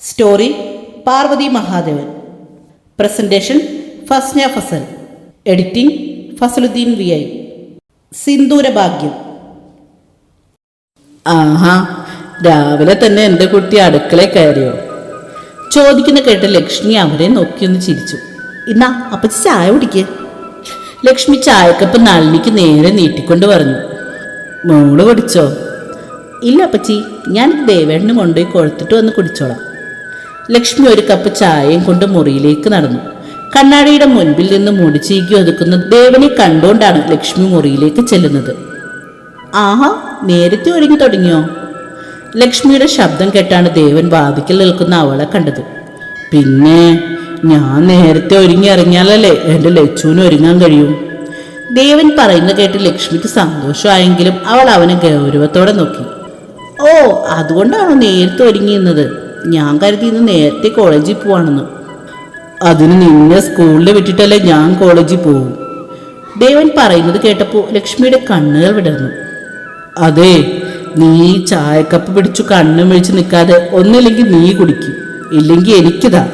Story Parvathy Mahadevan. Presentation Fasna Fasal. Editing Fasaluddeen V I. സിന്ദൂരഭാഗ്യം. ആഹാ രാവിലെ തന്നെ എന്റെ കുട്ടി അടുക്കളയിൽ കയറിയോ? ചോദിക്കുന്ന കേട്ട് ലക്ഷ്മി അവരെ നോക്കിയൊന്ന് ചിരിച്ചു. ഇന്നാ അപ്പച്ചി ചായ കുടിക്കേ. ലക്ഷ്മി ചായക്കപ്പ് നളിനിക്ക് നേരെ നീട്ടിക്കൊണ്ട് പറഞ്ഞു. മോൾ കുടിച്ചോ? ഇല്ല അപ്പച്ചി. ഞാൻ ദേവേണ്ണന് കൊണ്ടുപോയി കൊഴുത്തിട്ട് വന്ന് കുടിച്ചോളാം. ലക്ഷ്മി ഒരു കപ്പ് ചായയും കൊണ്ട് മുറിയിലേക്ക് നടന്നു. കണ്ണാടിയുടെ മുൻപിൽ നിന്ന് മുടിച്ചീക്കി ഒതുക്കുന്ന ദേവനെ കണ്ടുകൊണ്ടാണ് ലക്ഷ്മി മുറിയിലേക്ക് ചെല്ലുന്നത്. ആഹാ നേരത്തെ ഒരുങ്ങി തുടങ്ങിയോ? ലക്ഷ്മിയുടെ ശബ്ദം കേട്ടാണ് ദേവൻ വാതിക്കൽ നിൽക്കുന്ന അവളെ കണ്ടത്. പിന്നെ ഞാൻ നേരത്തെ ഒരുങ്ങി ഇറങ്ങിയാലല്ലേ എന്റെ ലച്ചുവിന് ഒരുങ്ങാൻ കഴിയും? ദേവൻ പറയുന്നത് കേട്ട് ലക്ഷ്മിക്ക് സന്തോഷമായെങ്കിലും അവൾ അവനെ ഗൗരവത്തോടെ നോക്കി. ഓ അതുകൊണ്ടാണോ നേരത്തെ ഒരുങ്ങിയിരുന്നത് ഞാൻ കരുതി ഇന്ന് നേരത്തെ കോളേജിൽ പോവാണെന്ന്. അതിന് നിന്നെ സ്കൂളിൽ വിട്ടിട്ടല്ലേ ഞാൻ കോളേജിൽ പോകും ദേവൻ പറയുന്നത് കേട്ടപ്പോൾ ലക്ഷ്മിയുടെ കണ്ണുകൾ വിടർന്നു. അതെ നീ ചായക്കപ്പ് പിടിച്ചു കണ്ണും വിളിച്ച് നിൽക്കാതെ ഒന്നില്ലെങ്കിൽ നീ കുടിക്കും ഇല്ലെങ്കിൽ എനിക്കിതാ.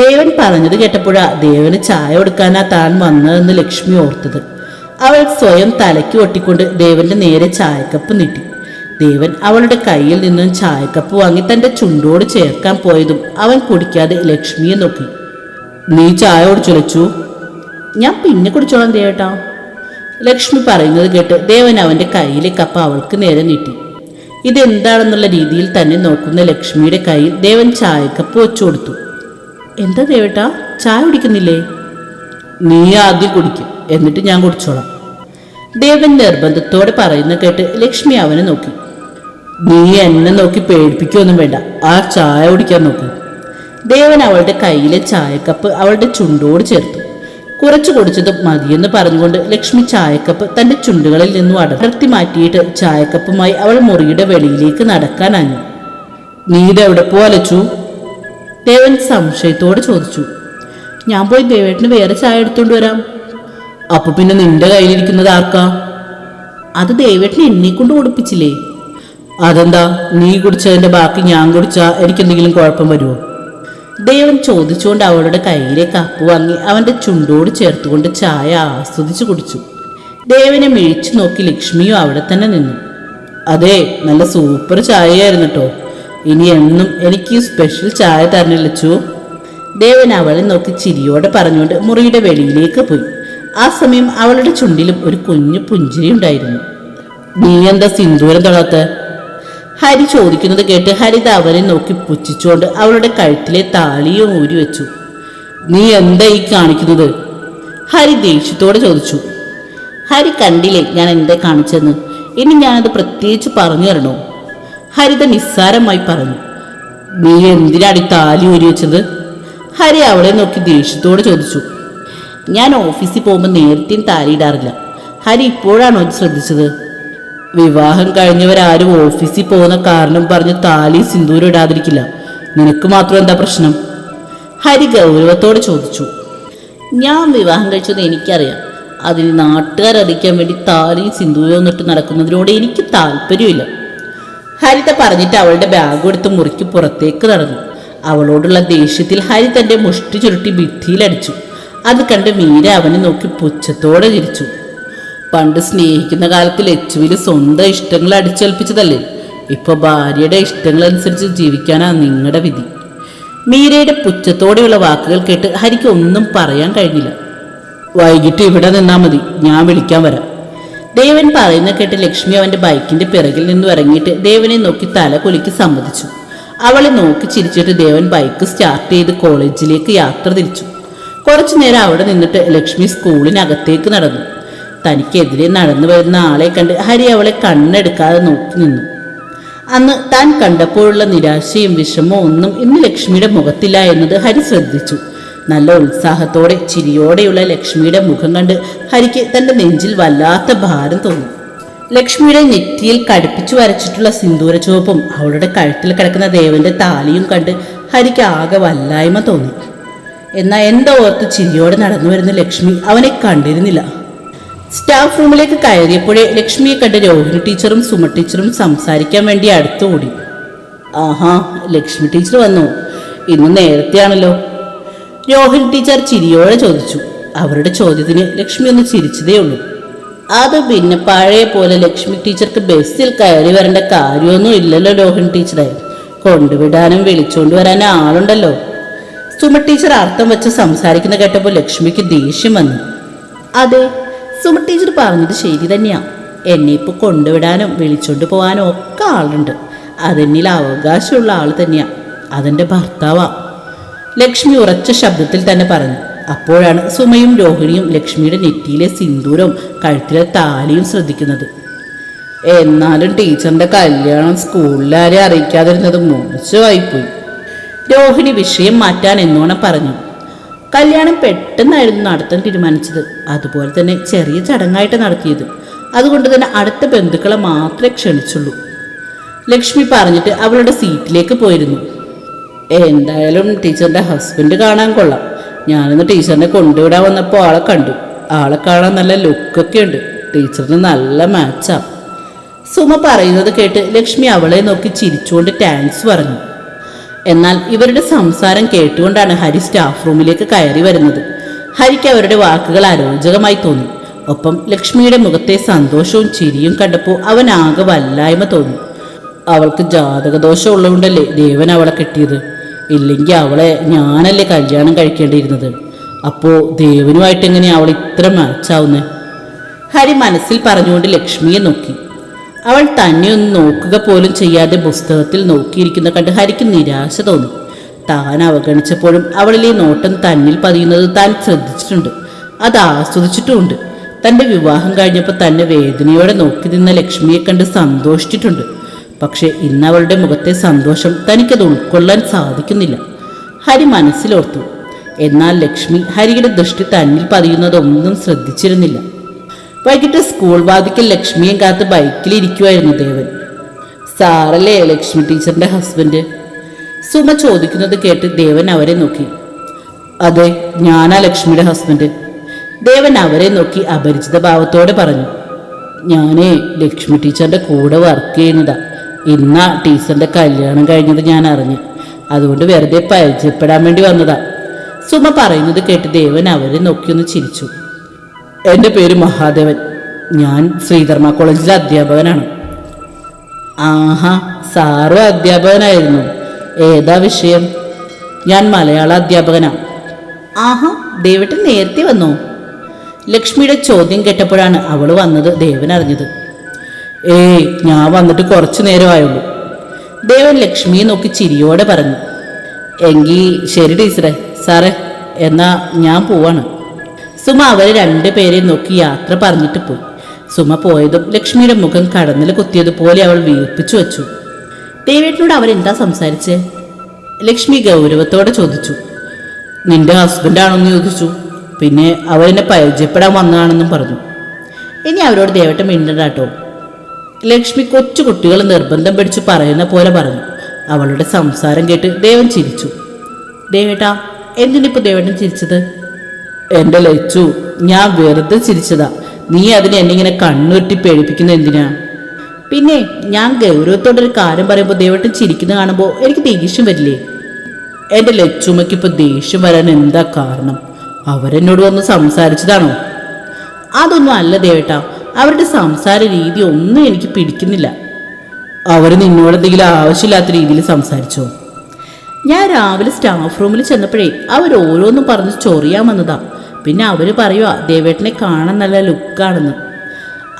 ദേവൻ പറഞ്ഞത് കേട്ടപ്പോഴാ ദേവന് ചായ കൊടുക്കാനാ താൻ വന്നതെന്ന് ലക്ഷ്മി ഓർത്തത്. അവൾ സ്വയം തലയ്ക്ക് ഒട്ടിക്കൊണ്ട് ദേവന്റെ നേരെ ചായക്കപ്പ് നീട്ടി. ദേവൻ അവളുടെ കയ്യിൽ നിന്നും ചായക്കപ്പ് വാങ്ങി തന്റെ ചുണ്ടോട് ചേർക്കാൻ പോയതും അവൻ കുടിക്കാതെ ലക്ഷ്മിയെ നോക്കി. നീ ചായ ചുലച്ചു ഞാൻ പിന്നെ കുടിച്ചോളാം ദേവേട്ടാ. ലക്ഷ്മി പറയുന്നത് കേട്ട് ദേവൻ അവന്റെ കയ്യിലെ കപ്പ അവൾക്ക് നേരെ നീട്ടി. ഇതെന്താണെന്നുള്ള രീതിയിൽ തന്നെ നോക്കുന്ന ലക്ഷ്മിയുടെ കയ്യിൽ ദേവൻ ചായക്കപ്പ് വെച്ചു കൊടുത്തു. എന്താ ദേവട്ടാ? ചായ കുടിക്കുന്നില്ലേ? നീ ആദ്യം കുടിക്കും എന്നിട്ട് ഞാൻ കുടിച്ചോളാം. ദേവൻ നിർബന്ധത്തോടെ പറയുന്ന കേട്ട് ലക്ഷ്മി അവനെ നോക്കി. നീ എന്നെ നോക്കി പേടിപ്പിക്കുകയൊന്നും വേണ്ട. ആ ചായ കുടിക്കാൻ നോക്കൂ. ദേവൻ അവളുടെ കയ്യിലെ ചായക്കപ്പ് അവളുടെ ചുണ്ടോട് ചേർത്തു. കുറച്ചു കുടിച്ചത് മതിയെന്ന് പറഞ്ഞുകൊണ്ട് ലക്ഷ്മി ചായക്കപ്പ് തന്റെ ചുണ്ടുകളിൽ നിന്നും അടർത്തി മാറ്റിയിട്ട് ചായക്കപ്പുമായി അവൾ മുറിയുടെ വെളിയിലേക്ക് നടക്കാനാഞ്ഞു നീ ഇതെവിടെ പോലച്ചു ദേവൻ സംശയത്തോടെ ചോദിച്ചു. ഞാൻ പോയി ദേവേട്ടന് വേറെ ചായ എടുത്തുകൊണ്ട് വരാം. അപ്പൊ പിന്നെ നിന്റെ കയ്യിലിരിക്കുന്നത് ആർക്കാ? അത് ദേവേട്ടന് എന്നെ കൊണ്ട് കൊടുപ്പിച്ചില്ലേ? അതെന്താ? നീ കുടിച്ചതിന്റെ ബാക്കി ഞാൻ കുടിച്ച എനിക്ക് എന്തെങ്കിലും കുഴപ്പം വരുമോ ദേവൻ ചോദിച്ചുകൊണ്ട് അവളുടെ കയ്യിലെ കപ്പ് വാങ്ങി അവന്റെ ചുണ്ടോട് ചേർത്തുകൊണ്ട് ചായ ആസ്വദിച്ചു കുടിച്ചു. ദേവനെ മിഴിച്ചു നോക്കി ലക്ഷ്മിയും അവിടെ തന്നെ നിന്നു. അതെ നല്ല സൂപ്പർ ചായയായിരുന്നു കേട്ടോ ഇനി എന്നും എനിക്ക് സ്പെഷ്യൽ ചായ തരണില്ലച്ചു? ദേവൻ അവളെ നോക്കി ചിരിയോടെ പറഞ്ഞുകൊണ്ട് മുറിയുടെ വെളിയിലേക്ക് പോയി. ആ സമയം അവളുടെ ചുണ്ടിലും ഒരു കുഞ്ഞു പുഞ്ചിരി ഉണ്ടായിരുന്നു നീ എന്താ സിന്ദൂരം തൊഴാത്ത ഹരി ചോദിക്കുന്നത് കേട്ട് ഹരിത അവനെ നോക്കി പുച്ഛിച്ചുകൊണ്ട് അവളുടെ കഴുത്തിലെ താളിയും ഊരി വെച്ചു. നീ എന്താ ഈ കാണിക്കുന്നത്? ഹരി ദേഷ്യത്തോടെ ചോദിച്ചു. ഹരി കണ്ടില്ലേ ഞാൻ എന്താ കാണിച്ചെന്ന് ഇനി ഞാനത് പ്രത്യേകിച്ച് പറഞ്ഞു തരണോ? ഹരിത നിസ്സാരമായി പറഞ്ഞു. നീ എന്തിനാടി താലി ഊരി വെച്ചത്? ഹരി അവളെ നോക്കി ദേഷ്യത്തോടെ ചോദിച്ചു. ഞാൻ ഓഫീസിൽ പോകുമ്പോൾ നേരത്തെയും താലിയിടാറില്ല ഹരി ഇപ്പോഴാണോ ശ്രദ്ധിച്ചത്? വിവാഹം കഴിഞ്ഞവരാരും ഓഫീസിൽ പോകുന്ന കാരണം പറഞ്ഞ് താലി സിന്ദൂരം ഇടാതിരിക്കില്ല. നിനക്ക് മാത്രം എന്താ പ്രശ്നം? ഹരി ഗൗരവത്തോട് ചോദിച്ചു. ഞാൻ വിവാഹം കഴിച്ചത് എനിക്കറിയാം. അതിന് നാട്ടുകാരറിയിക്കാൻ വേണ്ടി താലിയും സിന്ദൂരവും നിട്ട് നടക്കുന്നതിനോട് എനിക്ക് താല്പര്യമില്ല. ഹരിത പറഞ്ഞിട്ട് അവളുടെ ബാഗ് എടുത്ത് മുറിക്ക് പുറത്തേക്ക് നടന്നു. അവളോടുള്ള ദേഷ്യത്തിൽ ഹരി തന്റെ മുഷ്ടി ചുരുട്ടി ഭിത്തിയിലടിച്ചു അത് കണ്ട് മീര അവനെ നോക്കി പുച്ഛത്തോടെ ചിരിച്ചു. പണ്ട് സ്നേഹിക്കുന്ന കാലത്ത് ലച്ചുവിൽ സ്വന്തം ഇഷ്ടങ്ങൾ അടിച്ചേൽപ്പിച്ചതല്ലേ? ഇപ്പൊ ഭാര്യയുടെ ഇഷ്ടങ്ങൾ അനുസരിച്ച് ജീവിക്കാനാ നിങ്ങളുടെ വിധി. മീരയുടെ പുച്ഛത്തോടെയുള്ള വാക്കുകൾ കേട്ട് ഹരിക്ക് ഒന്നും പറയാൻ കഴിഞ്ഞില്ല. വൈകിട്ട് ഇവിടെ നിന്നാ മതി ഞാൻ വിളിക്കാൻ വരാം. ദേവൻ പറയുന്ന കേട്ട് ലക്ഷ്മി അവന്റെ ബൈക്കിന്റെ പിറകിൽ നിന്നും ഇറങ്ങിയിട്ട് ദേവനെ നോക്കി തല കുലിക്ക് സമ്മതിച്ചു. അവളെ നോക്കി ചിരിച്ചിട്ട് ദേവൻ ബൈക്ക് സ്റ്റാർട്ട് ചെയ്ത് കോളേജിലേക്ക് യാത്ര തിരിച്ചു. കുറച്ചു നേരം അവിടെ നിന്നിട്ട് ലക്ഷ്മി സ്കൂളിനകത്തേക്ക് നടന്നു. തനിക്കെതിരെ നടന്നു വരുന്ന ആളെ കണ്ട് ഹരി അവളെ കണ്ണെടുക്കാതെ നോക്കി നിന്നു. അന്ന് താൻ കണ്ടപ്പോഴുള്ള നിരാശയും വിഷമവും ഒന്നും ഇന്ന് ലക്ഷ്മിയുടെ മുഖത്തില്ല എന്നത് ഹരി ശ്രദ്ധിച്ചു. നല്ല ഉത്സാഹത്തോടെ ചിരിയോടെയുള്ള ലക്ഷ്മിയുടെ മുഖം കണ്ട് ഹരിക്ക് തന്റെ നെഞ്ചിൽ വല്ലാത്ത ഭാരം തോന്നി. ലക്ഷ്മിയുടെ നെറ്റിയിൽ കടുപ്പിച്ചു വരച്ചിട്ടുള്ള സിന്ദൂര ചുവപ്പും അവളുടെ കഴുത്തിൽ കിടക്കുന്ന ദേവന്റെ താലിയും കണ്ട് ഹരിക്ക് ആകെ വല്ലായ്മ തോന്നി. എന്നാൽ എന്തോ ഓർത്ത് ചിരിയോടെ നടന്നു വരുന്ന ലക്ഷ്മി അവനെ കണ്ടിരുന്നില്ല. സ്റ്റാഫ് റൂമിലേക്ക് കയറിയപ്പോഴേ ലക്ഷ്മിയെ കണ്ട് രോഹിണി ടീച്ചറും സുമ ടീച്ചറും സംസാരിക്കാൻ വേണ്ടി അടുത്തുകൂടി. ആഹാ ലക്ഷ്മി ടീച്ചർ വന്നു. ഇന്ന് നേരത്തെയാണല്ലോ. രോഹിണി ടീച്ചർ ചിരിയോടെ ചോദിച്ചു. അവരുടെ ചോദ്യത്തിന് ലക്ഷ്മി ഒന്ന് ചിരിച്ചതേ ഉള്ളൂ. അത് പിന്നെ പഴയ പോലെ ലക്ഷ്മി ടീച്ചർക്ക് ബസ്സിൽ കയറി വരേണ്ട കാര്യമൊന്നും ഇല്ലല്ലോ രോഹിണി ടീച്ചറെ. കൊണ്ടുവിടാനും വിളിച്ചുകൊണ്ട് വരാനും ആളുണ്ടല്ലോ. സുമ ടീച്ചർ അർത്ഥം വെച്ച് സംസാരിക്കുന്ന കേട്ടപ്പോൾ ലക്ഷ്മിക്ക് ദേഷ്യം വന്നു. അതെ സുമ ടീച്ചർ പറഞ്ഞത് ശരി തന്നെയാ. എന്നെ ഇപ്പോൾ കൊണ്ടുവിടാനും വിളിച്ചോണ്ട് പോകാനും ഒക്കെ ആളുണ്ട്. അതെന്നിൽ അവകാശമുള്ള ആൾ തന്നെയാ. അതെന്റെ ഭർത്താവാ. ലക്ഷ്മി ഉറച്ച ശബ്ദത്തിൽ തന്നെ പറഞ്ഞു. അപ്പോഴാണ് സുമയും രോഹിണിയും ലക്ഷ്മിയുടെ നെറ്റിയിലെ സിന്ദൂരവും കഴുത്തിലെ താലിയും ശ്രദ്ധിക്കുന്നത്. എന്നാലും ടീച്ചറിന്റെ കല്യാണം സ്കൂളിലാരെ അറിയിക്കാതിരുന്നത് മോശമായിപ്പോയി രോഹിണി വിഷയം മാറ്റാൻ എന്നോണം പറഞ്ഞു. കല്യാണം പെട്ടെന്നായിരുന്നു നടത്താൻ തീരുമാനിച്ചത്. അതുപോലെ തന്നെ ചെറിയ ചടങ്ങായിട്ട് നടത്തിയത്. അതുകൊണ്ട് തന്നെ അടുത്ത ബന്ധുക്കളെ മാത്രമേ ക്ഷണിച്ചുള്ളൂ. ലക്ഷ്മി പറഞ്ഞിട്ട് അവളുടെ സീറ്റിലേക്ക് പോയിരുന്നു. എന്തായാലും ടീച്ചറിന്റെ ഹസ്ബൻഡ് കാണാൻ കൊള്ളാം. ഞാനിന്ന് ടീച്ചറിനെ കൊണ്ടുവിടാൻ വന്നപ്പോൾ ആളെ കണ്ടു. ആളെ കാണാൻ നല്ല ലുക്കൊക്കെ ഉണ്ട്. ടീച്ചറിന് നല്ല മാച്ചാണ് സുമ പറയുന്നത് കേട്ട് ലക്ഷ്മി അവളെ നോക്കി ചിരിച്ചുകൊണ്ട് താങ്ക്സ് പറഞ്ഞു. എന്നാൽ ഇവരുടെ സംസാരം കേട്ടുകൊണ്ടാണ് ഹരി സ്റ്റാഫ് റൂമിലേക്ക് കയറി വരുന്നത്. ഹരിക്ക് അവരുടെ വാക്കുകൾ അരോചകമായി തോന്നി. ഒപ്പം ലക്ഷ്മിയുടെ മുഖത്തെ സന്തോഷവും ചിരിയും കണ്ടപ്പോൾ അവൻ ആകെ വല്ലായ്മ തോന്നി. അവൾക്ക് ജാതകദോഷം ഉള്ളതുകൊണ്ടല്ലേ ദേവൻ അവളെ കിട്ടിയത്? ഇല്ലെങ്കിൽ അവളെ ഞാനല്ലേ കല്യാണം കഴിക്കേണ്ടിയിരുന്നത്? അപ്പോൾ ദേവനുമായിട്ട് എങ്ങനെയാണ് അവൾ ഇത്ര മാച്ചാവുന്നത് ഹരി മനസ്സിൽ പറഞ്ഞുകൊണ്ട് ലക്ഷ്മിയെ നോക്കി. അവൾ തന്നെ ഒന്ന് നോക്കുക പോലും ചെയ്യാതെ പുസ്തകത്തിൽ നോക്കിയിരിക്കുന്ന കണ്ട് ഹരിക്ക് നിരാശ തോന്നി. താൻ അവഗണിച്ചപ്പോഴും അവളിലെ നോട്ടം തന്നിൽ പതിയുന്നത് താൻ ശ്രദ്ധിച്ചിട്ടുണ്ട്. അത് ആസ്വദിച്ചിട്ടുമുണ്ട്. തന്റെ വിവാഹം കഴിഞ്ഞപ്പോൾ തന്നെ വേദനയോടെ നോക്കി നിന്ന ലക്ഷ്മിയെ കണ്ട് സന്തോഷിച്ചിട്ടുണ്ട്. പക്ഷേ ഇന്ന് അവളുടെ മുഖത്തെ സന്തോഷം തനിക്കത് ഉൾക്കൊള്ളാൻ സാധിക്കുന്നില്ല. ഹരി മനസ്സിലോർത്തു. എന്നാൽ ലക്ഷ്മി ഹരിയുടെ ദൃഷ്ടി തന്നിൽ പതിയുന്നതൊന്നും ശ്രദ്ധിച്ചിരുന്നില്ല. വൈകിട്ട് സ്കൂൾ വാതിക്കൽ ലക്ഷ്മിയും കാത്ത് ബൈക്കിലിരിക്കുമായിരുന്നു ദേവൻ. സാറല്ലേ ലക്ഷ്മി ടീച്ചറിന്റെ ഹസ്ബൻഡ് സുമ ചോദിക്കുന്നത് കേട്ട് ദേവൻ അവരെ നോക്കി. അതെ ഞാനാ ലക്ഷ്മിയുടെ ഹസ്ബൻഡ് ദേവൻ അവരെ നോക്കി അപരിചിത ഭാവത്തോടെ പറഞ്ഞു. ഞാനേ ലക്ഷ്മി ടീച്ചറിന്റെ കൂടെ വർക്ക് ചെയ്യുന്നതാ. ഇന്നാ ടീച്ചറിന്റെ കല്യാണം കഴിഞ്ഞത് ഞാൻ അറിഞ്ഞു. അതുകൊണ്ട് വെറുതെ പരിചയപ്പെടാൻ വേണ്ടി വന്നതാ. സുമ പറയുന്നത് കേട്ട് ദേവൻ അവരെ നോക്കിയൊന്ന് ചിരിച്ചു. എന്റെ പേര് മഹാദേവൻ. ഞാൻ ശ്രീധർമ്മ കോളേജിലെ അധ്യാപകനാണ്. ആഹാ സാറും അധ്യാപകനായിരുന്നു. ഏതാ വിഷയം? ഞാൻ മലയാള അധ്യാപകനാണ് ആഹാ ദേവട്ടൻ നേരത്തെ വന്നു. ലക്ഷ്മിയുടെ ചോദ്യം കേട്ടപ്പോഴാണ് അവൾ വന്നത് ദേവൻ അറിഞ്ഞത്. ഏയ് ഞാൻ വന്നിട്ട് കുറച്ചു നേരമായുള്ളൂ. ദേവൻ ലക്ഷ്മിയെ നോക്കി ചിരിയോടെ പറഞ്ഞു. എങ്കിൽ ശരി ടീച്ചറെ സാറേ എന്നാ ഞാൻ പോവാണ്. സുമ അവരെ രണ്ടുപേരെയും നോക്കി യാത്ര പറഞ്ഞിട്ട് പോയി. സുമ പോയതും ലക്ഷ്മിയുടെ മുഖം കടന്നിൽ കുത്തിയതുപോലെ അവൾ വീർപ്പിച്ചു വച്ചു. ദേവേട്ടനോട് അവരെന്താ സംസാരിച്ച്? ലക്ഷ്മി ഗൗരവത്തോടെ ചോദിച്ചു. നിന്റെ ഹസ്ബൻഡാണെന്ന് ചോദിച്ചു. പിന്നെ അവരെന്നെ പരിചയപ്പെടാൻ വന്നതാണെന്നും പറഞ്ഞു. ഇനി അവരോട് ദേവട്ടം മിണ്ടാട്ടോ ലക്ഷ്മി കൊച്ചു കുട്ടികൾ നിർബന്ധം പിടിച്ച് പറയുന്ന പോലെ പറഞ്ഞു. അവളുടെ സംസാരം കേട്ട് ദേവൻ ചിരിച്ചു. ദേവേട്ടാ എന്തിനിപ്പോ ദേവേട്ടൻ ചിരിച്ചത്? എന്റെ ലച്ചു ഞാൻ വെറുതെ ചിരിച്ചതാ. നീ അതിനെ എന്നെ ഇങ്ങനെ കണ്ണുരുട്ടി പേടിപ്പിക്കുന്ന എന്തിനാ? പിന്നെ ഞാൻ ഗൗരവത്തോടെ ഒരു കാര്യം പറയുമ്പോൾ ദൈവട്ടം ചിരിക്കുന്ന കാണുമ്പോൾ എനിക്ക് ദേഷ്യം വരില്ലേ? എന്റെ ലച്ചുമ്മയ്ക്ക് ഇപ്പൊ ദേഷ്യം വരാൻ എന്താ കാരണം? അവരെന്നോട് വന്ന് സംസാരിച്ചതാണോ? അതൊന്നും അല്ല ദേവട്ട. അവരുടെ സംസാര രീതി ഒന്നും എനിക്ക് പിടിക്കുന്നില്ല. അവർ നിന്നോട് എന്തെങ്കിലും ആവശ്യമില്ലാത്ത രീതിയിൽ സംസാരിച്ചോ? ഞാൻ രാവിലെ സ്റ്റാഫ് റൂമിൽ ചെന്നപ്പോഴേ അവർ ഓരോന്നും പറഞ്ഞ് ചൊറിയാൻ വന്നതാ. പിന്നെ അവർ പറയുക ദേവേട്ടനെ കാണാൻ നല്ല ലുക്കാണെന്ന്.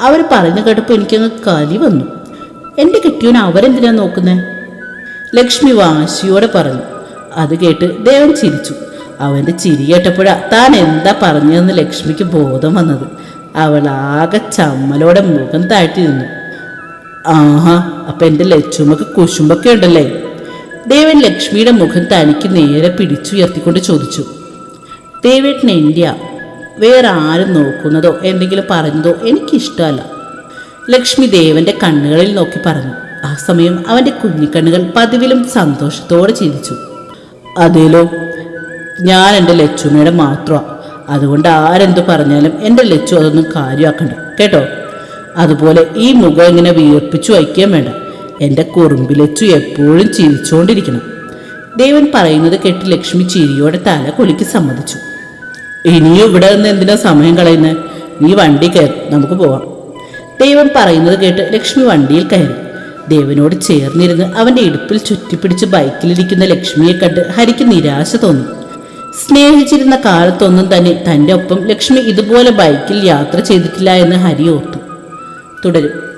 അവർ പറയുന്ന കേട്ടപ്പോൾ എനിക്കങ്ങ് കലി വന്നു. എന്റെ കെട്ടിയോൻ അവരെന്തിനാ നോക്കുന്നത് ലക്ഷ്മി വാശിയോടെ പറഞ്ഞു. അത് കേട്ട് ദേവൻ ചിരിച്ചു. അവന്റെ ചിരി കേട്ടപ്പോഴാണ് താൻ എന്താ പറഞ്ഞതെന്ന് ലക്ഷ്മിക്ക് ബോധം വന്നത്. അവൾ ആകെ ചമ്മലോടെ മുഖം താഴ്ത്തി നിന്നു. ആഹാ അപ്പം എന്റെ ലച്ചുമക്ക് കുശുമ്പൊക്കെ ഉണ്ടല്ലേ? ദേവൻ ലക്ഷ്മിയുടെ മുഖം തനിക്ക് നേരെ പിടിച്ചുയർത്തിക്കൊണ്ട് ചോദിച്ചു. ദേവേട്ടൻ ഇന്ത്യ. വേറെ ആരും നോക്കുന്നതോ എന്തെങ്കിലും പറഞ്ഞതോ എനിക്കിഷ്ടമല്ല. ലക്ഷ്മി ദേവന്റെ കണ്ണുകളിൽ നോക്കി പറഞ്ഞു. ആ സമയം അവന്റെ കുഞ്ഞിക്കണ്ണുകൾ പതിവിലും സന്തോഷത്തോടെ ചിരിച്ചു അതേലോ ഞാൻ എന്റെ ലച്ചുമ്മയുടെ മാത്രമാ. അതുകൊണ്ട് ആരെന്തു പറഞ്ഞാലും എന്റെ ലച്ചു അതൊന്നും കാര്യമാക്കണ്ട. കേട്ടോ? അതുപോലെ ഈ മുഖം ഇങ്ങനെ വിയർപ്പിച്ചു വയ്ക്കുകയും വേണ്ട. എന്റെ കുറുമ്പിലച്ചു എപ്പോഴും ചിരിച്ചുകൊണ്ടിരിക്കണം ദേവൻ പറയുന്നത് കേട്ട് ലക്ഷ്മി ചിരിയോടെ തല കൊലിക്ക് സമ്മതിച്ചു. ഇനിയും ഇവിടെ നിന്ന് എന്തിനാ സമയം കളയുന്നത് നീ വണ്ടി കയറി നമുക്ക് പോവാം. ദൈവം പറയുന്നത് കേട്ട് ലക്ഷ്മി വണ്ടിയിൽ കയറി. ദേവനോട് ചേർന്നിരുന്ന് അവന്റെ ഇടുപ്പിൽ ചുറ്റിപ്പിടിച്ച് ബൈക്കിലിരിക്കുന്ന ലക്ഷ്മിയെ കണ്ട് ഹരിക്ക് നിരാശ തോന്നി. സ്നേഹിച്ചിരുന്ന കാലത്തൊന്നും തന്നെ തന്റെ ഒപ്പം ലക്ഷ്മി ഇതുപോലെ ബൈക്കിൽ യാത്ര ചെയ്തിട്ടില്ല എന്ന് ഹരി ഓർത്തു. തുടരും.